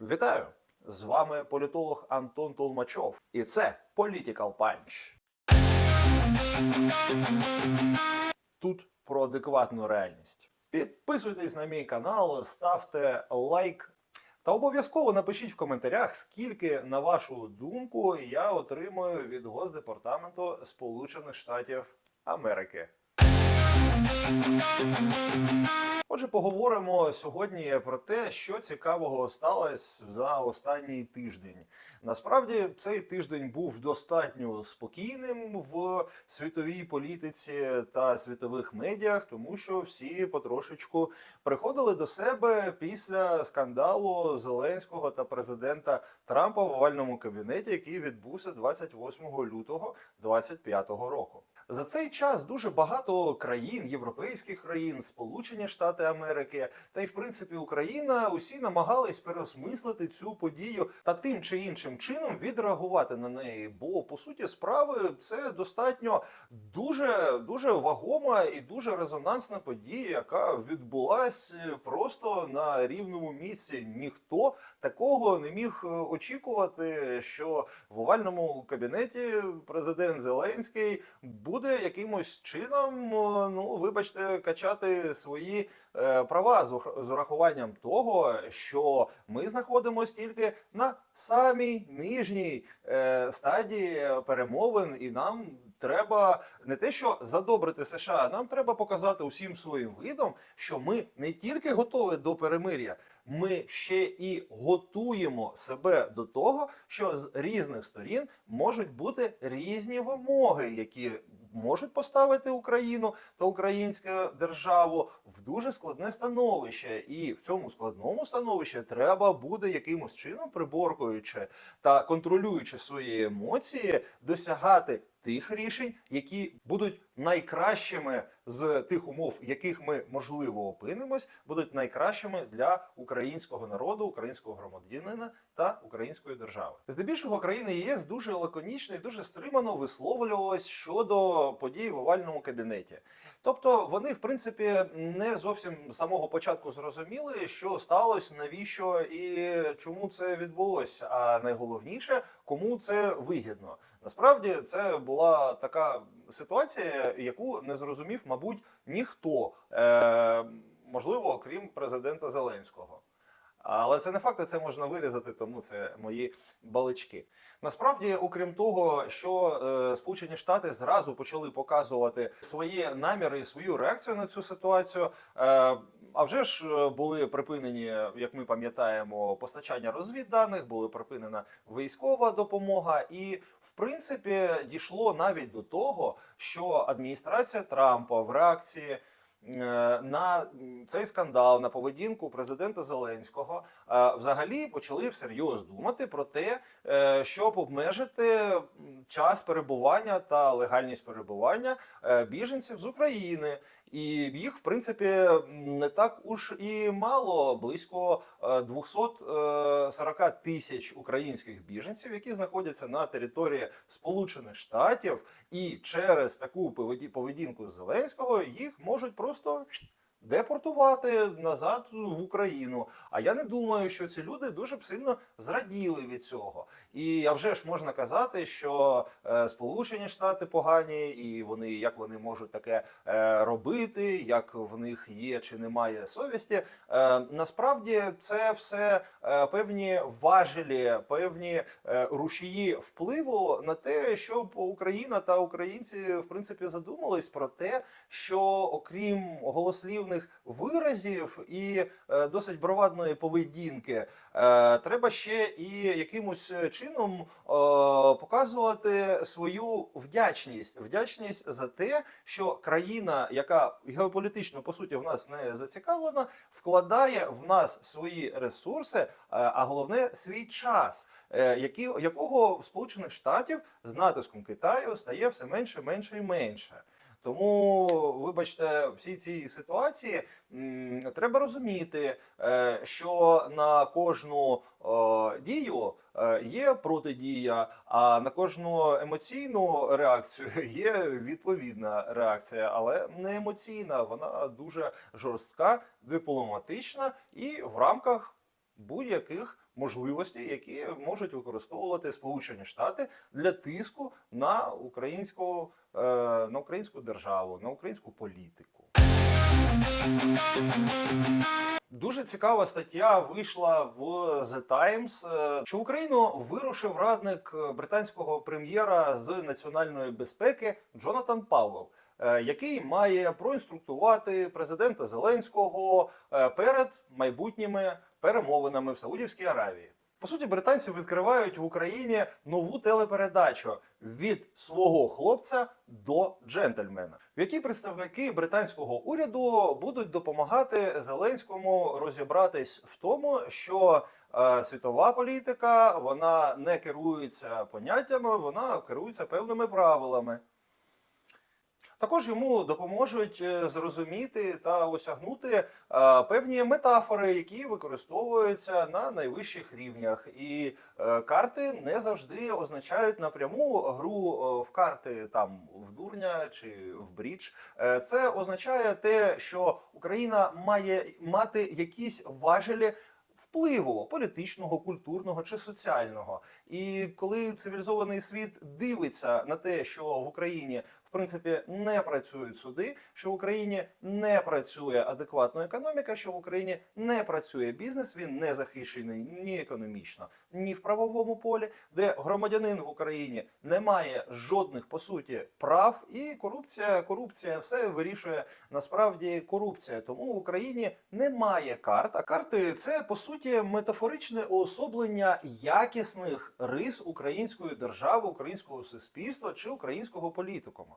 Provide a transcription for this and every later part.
Вітаю! З вами політолог Антон Толмачов, і це Political Punch. Тут про адекватну реальність. Підписуйтесь на мій канал, ставте лайк. Та обов'язково напишіть в коментарях, скільки, на вашу думку, я отримую від Госдепартаменту Сполучених Штатів Америки. Отже, поговоримо сьогодні про те, що цікавого сталося за останній тиждень. Насправді цей тиждень був достатньо спокійним в світовій політиці та світових медіах, тому що всі потрошечку приходили до себе після скандалу Зеленського та президента Трампа в овальному кабінеті, який відбувся 28 лютого 2025 року. За цей час дуже багато країн, європейських країн, Сполучені Штати Америки та й в принципі Україна усі намагались переосмислити цю подію та тим чи іншим чином відреагувати на неї. Бо по суті справи це достатньо дуже дуже вагома і дуже резонансна подія, яка відбулась просто на рівному місці. Ніхто такого не міг е, очікувати, що в овальному кабінеті президент Зеленський буде якимось чином, ну вибачте, качати свої е, права з урахуванням того, що ми знаходимося тільки на самій нижній е, стадії перемовин, і нам треба не те, що задобрити США, нам треба показати усім своїм видом, що ми не тільки готові до перемир'я, ми ще і готуємо себе до того, що з різних сторін можуть бути різні вимоги, які можуть поставити Україну та українську державу в дуже складне становище, і в цьому складному становищі треба буде якимось чином приборкуючи та контролюючи свої емоції, досягати тих рішень, які будуть найкращими з тих умов, яких ми можливо опинимось, будуть найкращими для українського народу, українського громадянина та української держави. Здебільшого країни ЄС дуже лаконічно і дуже стримано висловлювалось щодо подій в овальному кабінеті. Тобто вони, в принципі, не зовсім з самого початку зрозуміли, що сталося, навіщо і чому це відбулося. А найголовніше, кому це вигідно. Насправді це була така ситуація, яку не зрозумів, мабуть, ніхто, е, можливо, окрім президента Зеленського. Але це не факт, це можна вирізати, тому це мої балички. Насправді, окрім того, що е, Сполучені Штати зразу почали показувати свої наміри і свою реакцію на цю ситуацію. Е, а вже ж е, були припинені, як ми пам'ятаємо, постачання розвідданих, була припинена військова допомога, і в принципі дійшло навіть до того, що адміністрація Трампа в реакції. е, На цей скандал, на поведінку президента Зеленського, е, взагалі почали всерйоз думати про те, е, щоб обмежити час перебування та легальність перебування е, біженців з України. І їх, в принципі, не так уж і мало. Близько е, 240 тисяч українських біженців, які знаходяться на території Сполучених Штатів, і через таку поведі- поведінку Зеленського їх можуть просто депортувати назад в Україну. А я не думаю, що ці люди дуже б сильно зраділи від цього. І а вже ж можна казати, що е, Сполучені Штати погані, і вони як вони можуть таке е, робити, як в них є чи немає совісті. Е, насправді це все певні важелі, певні е, рушії впливу на те, щоб Україна та українці в принципі задумались про те, що окрім голослівних виразів і е, досить бровадної поведінки, е, треба ще і якимось чином е, показувати свою вдячність. Вдячність за те, що країна, яка геополітично по суті в нас не зацікавлена, вкладає в нас свої ресурси, а головне свій час, якого в Сполучених Штатів з натиском Китаю стає все менше, менше і менше. Тому, вибачте, всі ці ситуації треба розуміти, е, що на кожну дію е, є протидія, а на кожну емоційну реакцію є відповідна реакція, але не емоційна, вона дуже жорстка, дипломатична і в рамках будь-яких можливостей, які можуть використовувати Сполучені Штати для тиску на українську, на українську державу, на українську політику. Дуже цікава стаття вийшла в The Times, е, що в Україну вирушив радник е, британського прем'єра з національної безпеки Джонатан е, який має проінструктувати президента Зеленського е, перед майбутніми перемовинами в Саудівській Аравії. По суті, британці відкривають в Україні нову телепередачу від свого хлопця до джентльмена, в якій представники британського уряду будуть допомагати Зеленському розібратись в тому, що е, світова політика вона не керується поняттями, вона керується певними правилами. Також йому допоможуть е, зрозуміти та осягнути е, певні метафори, які використовуються на найвищих рівнях. І е, карти не завжди означають напряму гру в карти там в дурня чи в брідж. Це означає те, що Україна має мати якісь важелі. Впливу політичного, культурного чи соціального, і коли цивілізований світ дивиться на те, що в Україні принципі не працюють суди, що в Україні не працює адекватна економіка, що в Україні не працює бізнес, він не захищений ні економічно, ні в правовому полі, де громадянин в Україні не має жодних по суті прав, і корупція, корупція все вирішує насправді корупція. Тому в Україні немає карт. А карти це по суті метафоричне уособлення якісних рис української держави, українського суспільства чи українського політикума.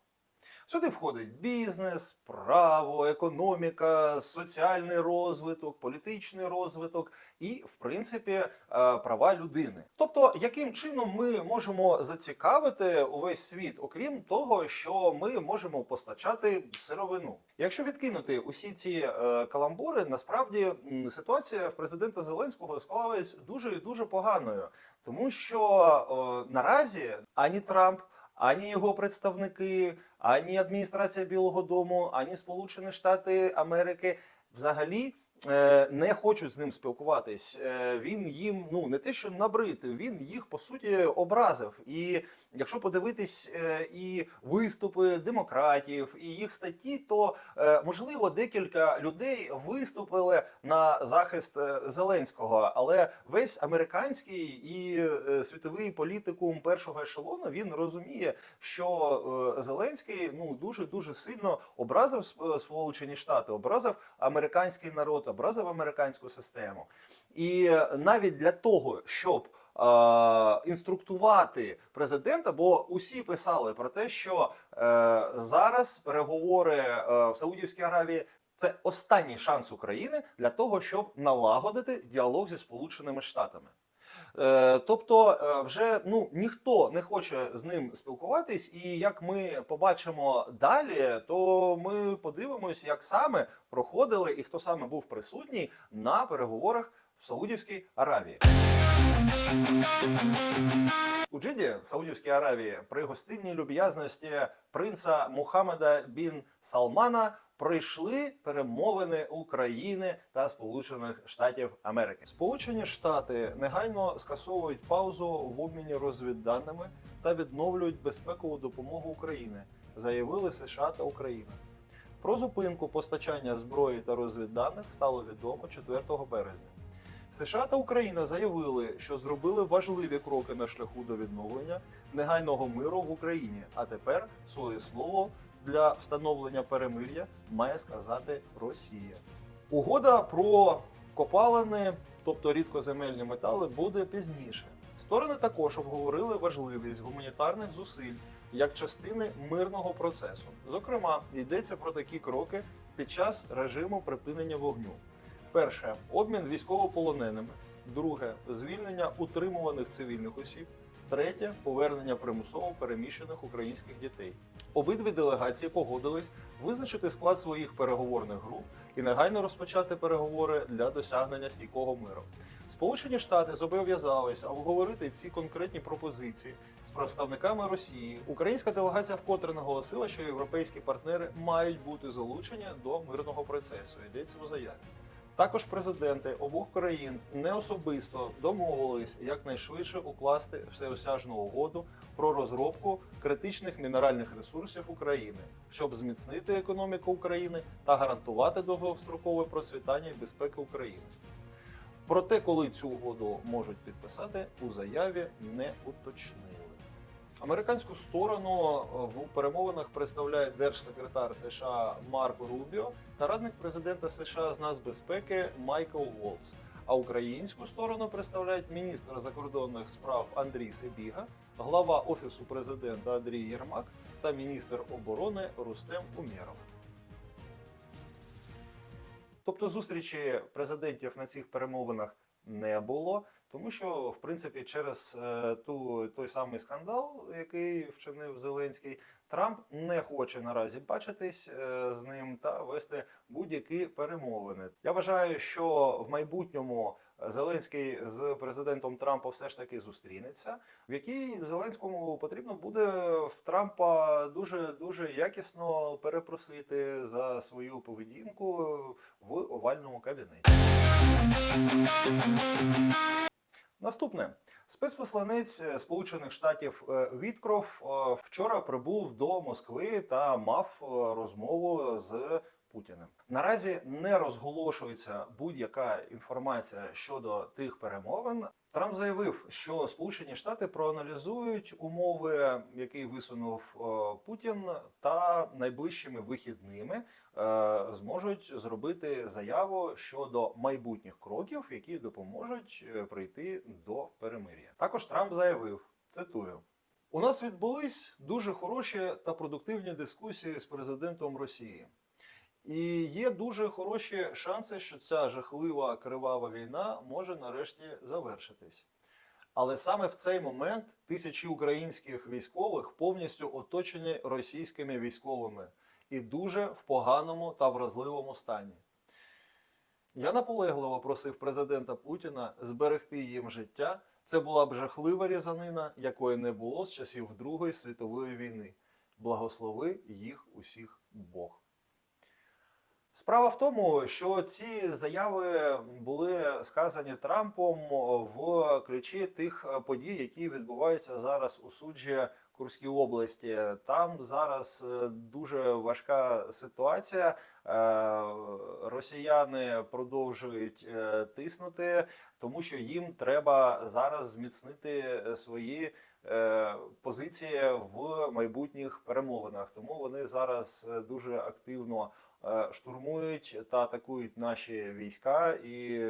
Сюди входить бізнес, право, економіка, соціальний розвиток, політичний розвиток і, в принципі, е, права людини. Тобто, яким чином ми можемо зацікавити увесь світ, окрім того, що ми можемо постачати сировину. Якщо відкинути усі ці е, каламбури, насправді ситуація в президента Зеленського склалась дуже і дуже поганою, тому що е, наразі ані Трамп ані його представники, ані адміністрація Білого Дому, ані Сполучені Штати Америки взагалі. Е, Не хочуть з ним спілкуватись. Е, Він їм ну не те, що набрид, він їх по суті образив. І якщо подивитись е, і виступи демократів, і їх статті, то можливо декілька людей виступили на захист Зеленського, але весь американський і світовий політикум першого ешелону він розуміє, що Зеленський ну дуже дуже сильно образив Сполучені Штати, образив американський народ, образив американську систему. І навіть для того, щоб е, інструктувати президента, бо усі писали про те, що е, зараз переговори е, в Саудівській Аравії. Це останній шанс України для того, щоб налагодити діалог зі Сполученими Штатами. Е, Тобто, е, вже ну ніхто не хоче з ним спілкуватись, і як ми побачимо далі, то ми подивимось, як саме проходили і хто саме був присутній на переговорах в Саудівській Аравії. У Джиді, в Саудівській Аравії, при гостинній люб'язності принца Мухаммеда бін Салмана пройшли перемовини України та Сполучених Штатів Америки. Сполучені Штати негайно скасовують паузу в обміні розвідданими та відновлюють безпекову допомогу України, заявили США та Україна. Про зупинку постачання зброї та розвідданих стало відомо 4 березня. США та Україна заявили, що зробили важливі кроки на шляху до відновлення негайного миру в Україні. А тепер своє слово для встановлення перемир'я має сказати Росія. Угода про копалини, тобто рідкоземельні метали, буде пізніше. Сторони також обговорили важливість гуманітарних зусиль як частини мирного процесу. Зокрема, йдеться про такі кроки під час режиму припинення вогню. Перше обмін військовополоненими. Друге звільнення утримуваних цивільних осіб. Третє повернення примусово переміщених українських дітей. Обидві делегації погодились визначити склад своїх переговорних груп і негайно розпочати переговори для досягнення стійкого миру. Сполучені Штати зобов'язалися обговорити ці конкретні пропозиції з представниками Росії. Українська делегація вкотре наголосила, що європейські партнери мають бути залучені до мирного процесу. Йдеться у заяві. Також президенти обох країн не особисто домовились якнайшвидше укласти всеосяжну угоду про розробку критичних мінеральних ресурсів України, щоб зміцнити економіку України та гарантувати довгострокове процвітання і безпеки України. Проте, коли цю угоду можуть підписати, у заяві не уточнили. Американську сторону в перемовинах представляє держсекретар США Марко Рубіо та радник президента США з нацбезпеки Майкл Волц. А українську сторону представляють міністр закордонних справ Андрій Сибіга, глава офісу президента Андрій Єрмак та міністр оборони Рустем Умєров. Тобто зустрічі президентів на цих перемовинах не було, тому що, в принципі, через е, ту, той самий скандал, який вчинив Зеленський, Трамп не хоче наразі бачитись е, з ним та вести будь-які перемовини. Я вважаю, що в майбутньому Зеленський з президентом Трампа все ж таки зустрінеться, в якій Зеленському потрібно буде в Трампа дуже дуже якісно перепросити за свою поведінку в овальному кабінеті. Наступне спецпосланець Сполучених Штатів е, Віткров е, вчора прибув до Москви та мав е, розмову з Путіним. Наразі не розголошується будь-яка інформація щодо тих перемовин. Трамп заявив, що Сполучені Штати проаналізують умови, які висунув е, Путін, та найближчими вихідними е, зможуть зробити заяву щодо майбутніх кроків, які допоможуть е, прийти до перемир'я. Також Трамп заявив, цитую. У нас відбулись дуже хороші та продуктивні дискусії з президентом Росії. І є дуже хороші шанси, що ця жахлива кривава війна може нарешті завершитись. Але саме в цей момент тисячі українських військових повністю оточені російськими військовими і дуже в поганому та вразливому стані. Я наполегливо просив президента Путіна зберегти їм життя. Це була б жахлива різанина, якої не було з часів Другої світової війни. Благослови їх усіх Бог. Справа в тому, що ці заяви були сказані Трампом в ключі тих подій, які відбуваються зараз у суджі Курській області. Там зараз е, дуже важка ситуація. Е, Росіяни продовжують е, тиснути, тому що їм треба зараз зміцнити свої е, позиції в майбутніх перемовинах. Тому вони зараз е, дуже активно е, штурмують та атакують наші війська, і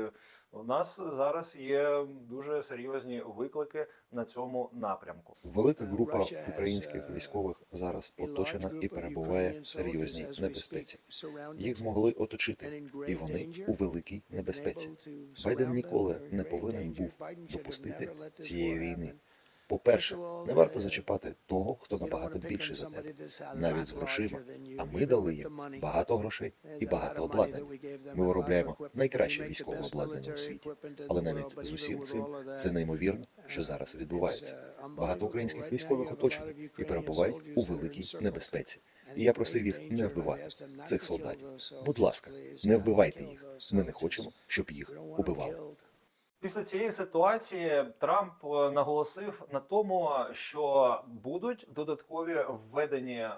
у нас зараз є дуже серйозні виклики на цьому напрямку. Велика група українських військових зараз оточена і перебуває в серйозній небезпеці. Їх змогли оточити, і вони у великій небезпеці. Байден ніколи не повинен був допустити цієї війни. По-перше, не варто зачіпати того, хто набагато більше за тебе, навіть з грошима. А ми дали їм багато грошей і багато обладнання. Ми виробляємо найкраще військове обладнання у світі. Але навіть з усім цим це неймовірно, що зараз відбувається. Багато українських військових оточені і перебувають у великій небезпеці. І я просив їх не вбивати цих солдатів. Будь ласка, не вбивайте їх. Ми не хочемо, щоб їх убивали. Після цієї ситуації Трамп е, наголосив на тому, що будуть додаткові введені е,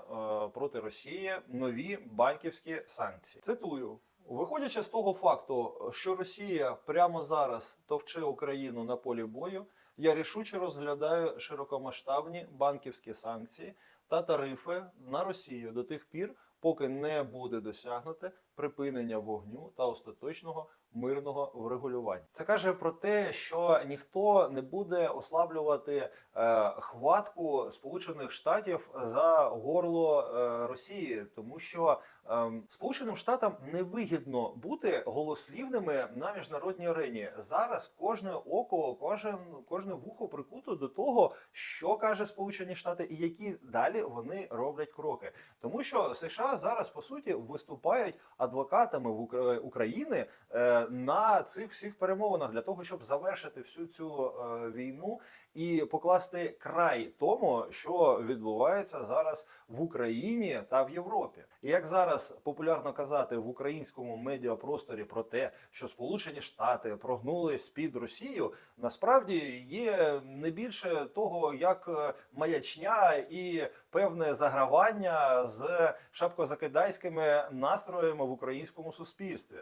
проти Росії нові банківські санкції. Цитую. Виходячи з того факту, що Росія прямо зараз товче Україну на полі бою, я рішуче розглядаю широкомасштабні банківські санкції та тарифи на Росію до тих пір, поки не буде досягнуте припинення вогню та остаточного мирного врегулювання. Це каже про те, що ніхто не буде ослаблювати е, хватку Сполучених Штатів за горло е, Росії, тому що е, Сполученим Штатам невигідно бути голослівними на міжнародній арені. Зараз кожне око, кожен кожне вухо прикуто до того, що каже Сполучені Штати, і які далі вони роблять кроки, тому що США зараз по суті виступають адвокатами в Укра- України е, на цих всіх перемовинах для того, щоб завершити всю цю е, війну і покласти край тому, що відбувається зараз в Україні та в Європі. І як зараз популярно казати в українському медіапросторі про те, що Сполучені Штати прогнулись під Росію, насправді є не більше того, як е, маячня і певне загравання з шапкозакидайськими настроями в українському суспільстві.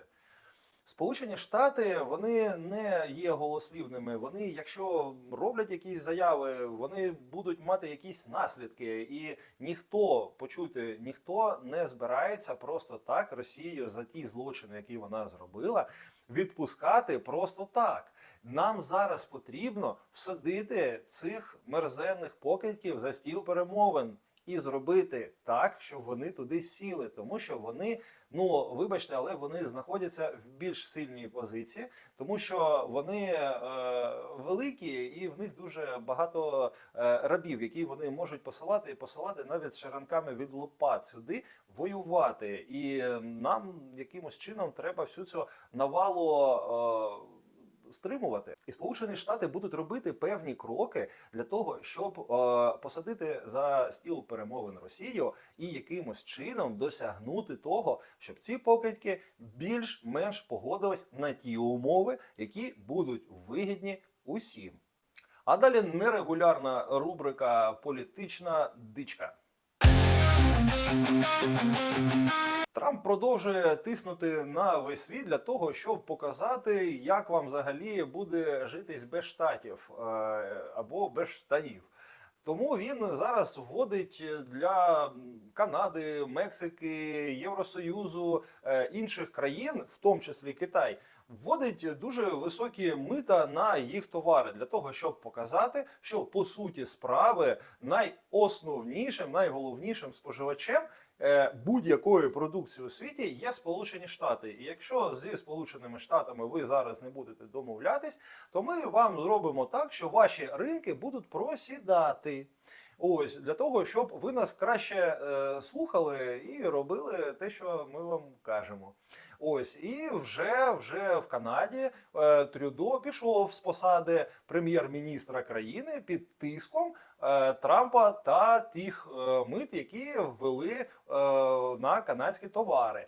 Сполучені Штати вони не є голослівними. Вони, якщо роблять якісь заяви, вони будуть мати якісь наслідки, і ніхто почуйте, ніхто не збирається просто так Росію за ті злочини, які вона зробила, відпускати просто так. Нам зараз потрібно всадити цих мерзенних покидьків за стіл перемовин. І зробити так, щоб вони туди сіли, тому що вони, ну вибачте, але вони знаходяться в більш сильній позиції, тому що вони е, великі і в них дуже багато е, рабів, які вони можуть посилати і посилати навіть шаранками від лопат сюди воювати. І нам якимось чином треба всю цю навалу. Е, стримувати. І Сполучені Штати будуть робити певні кроки для того, щоб е, посадити за стіл перемовин Росію і якимось чином досягнути того, щоб ці покидьки більш-менш погодились на ті умови, які будуть вигідні усім. А далі нерегулярна рубрика Політична дичка. Трамп продовжує тиснути на весь світ для того, щоб показати, як вам взагалі буде житись без штатів е, або без штанів. Тому він зараз вводить для Канади, Мексики, Євросоюзу е, інших країн, в тому числі Китай, вводить дуже високі мита на їх товари для того, щоб показати, що по суті справи найосновнішим, найголовнішим споживачем е, будь-якої продукції у світі є Сполучені Штати. І якщо зі Сполученими Штатами ви зараз не будете домовлятись, то ми вам зробимо так, що ваші ринки будуть просідати. Ось для того, щоб ви нас краще е, слухали і робили те, що ми вам кажемо. Ось і вже вже в Канаді е, Трюдо пішов з посади прем'єр-міністра країни під тиском е, Трампа та тих е, мит, які ввели е, на канадські товари.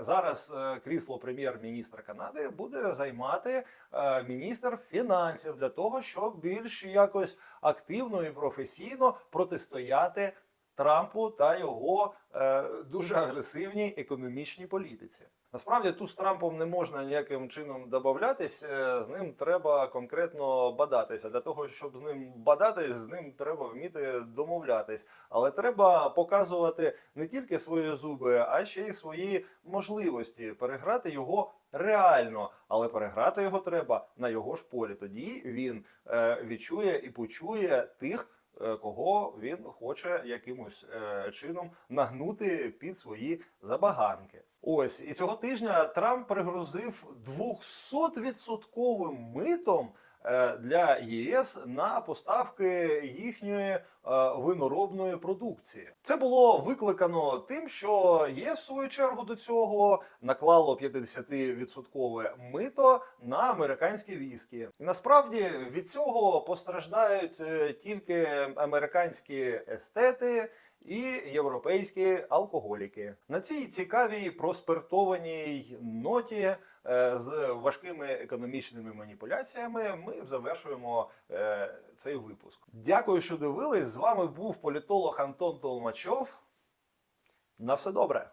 Зараз е, крісло прем'єр-міністра Канади буде займати е, міністр фінансів для того, щоб більш якось активно і професійно протистояти Трампу та його е, дуже агресивній економічній політиці. Насправді тут з Трампом не можна ніяким чином додатись, з ним треба конкретно бадатися. Для того, щоб з ним бадатись, з ним треба вміти домовлятись. Але треба показувати не тільки свої зуби, а ще й свої можливості переграти його реально. Але переграти його треба на його ж полі. Тоді він е, відчує і почує тих. е, Кого він хоче якимось е, чином нагнути під свої забаганки. Ось і цього тижня Трамп пригрозив 200% митом е, для ЄС на поставки їхньої е, виноробної продукції. Це було викликано тим, що ЄС в свою чергу до цього наклало 50% мито на американські віскі. Насправді від цього постраждають е, тільки американські естети і європейські алкоголіки. На цій цікавій проспиртованій ноті е, з важкими економічними маніпуляціями ми завершуємо е, цей випуск. Дякую, що дивились. З вами був політолог Антон Толмачов. На все добре.